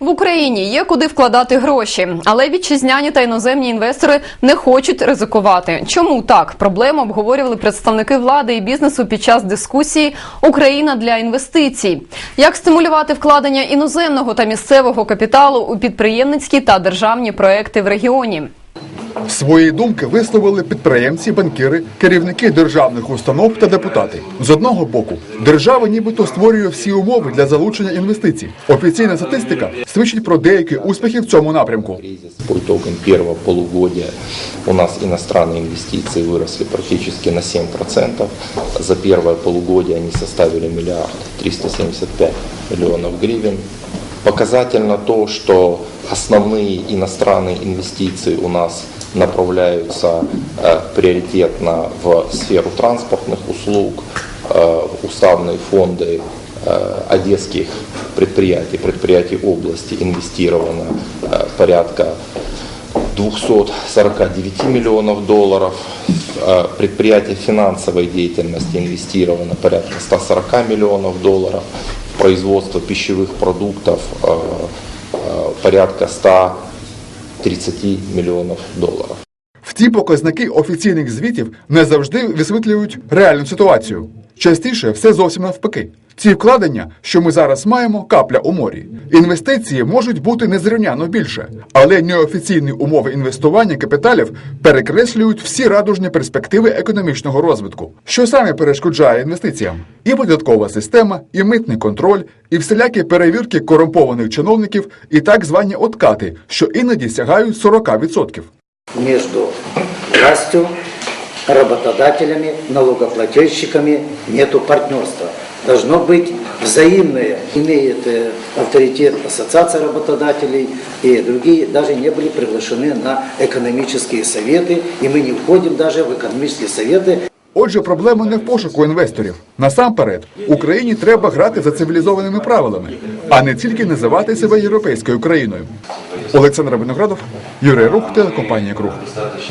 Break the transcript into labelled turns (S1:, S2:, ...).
S1: В Україні є куди вкладати гроші, але вітчизняні та іноземні інвестори не хочуть ризикувати. Чому так? Проблему обговорювали представники влади і бізнесу під час дискусії Україна для інвестицій. Як стимулювати вкладення іноземного та місцевого капіталу у підприємницькі та державні проекти в регіоні?
S2: Свої думки висловили підприємці, банкіри, керівники державних установ та депутати. З одного боку, держава нібито створює всі умови для залучення інвестицій. Офіційна статистика свідчить про деякі успіхи в цьому напрямку.
S3: Кризис по итогам первого полугодия у нас иностранные инвестиции выросли практически на 7%. За первое полугодие они составили миллиард 375 миллионов гривен. Показательно то, что основные иностранные инвестиции у нас направляются э, приоритетно в сферу транспортных услуг, э, уставные фонды э, одесских предприятий, предприятий области инвестировано порядка 249 миллионов долларов. Предприятия финансовой деятельности инвестировано порядка 140 миллионов долларов. Производство пищевых продуктов э, э, порядка 130 миллионов долларов.
S2: Втім, показники офіційних звітів не завжди висвітлюють реальну ситуацію. Частіше все зовсім навпаки. Ці вкладення, що ми зараз маємо, капля у морі. Інвестиції можуть бути незрівняно більше, але неофіційні умови інвестування капіталів перекреслюють всі радужні перспективи економічного розвитку, що саме перешкоджає інвестиціям. І податкова система, і митний контроль, і всілякі перевірки корумпованих чиновників, і так звані откати, що іноді сягають 40%.
S4: между властью, работодателями, налогоплательщиками нету партнерства Должно быть взаимное. Имеет э, авторитет Ассоциация работодателей и другие даже не были приглашены на экономические советы. И мы не входим даже в экономические советы.
S2: Отже, проблема не в пошуку інвесторів. Насамперед, Україні треба грати за цивілізованими правилами, а не тільки називати себе європейською країною. Олександр Виноградов, Юрій Рух, телекомпанія Круг.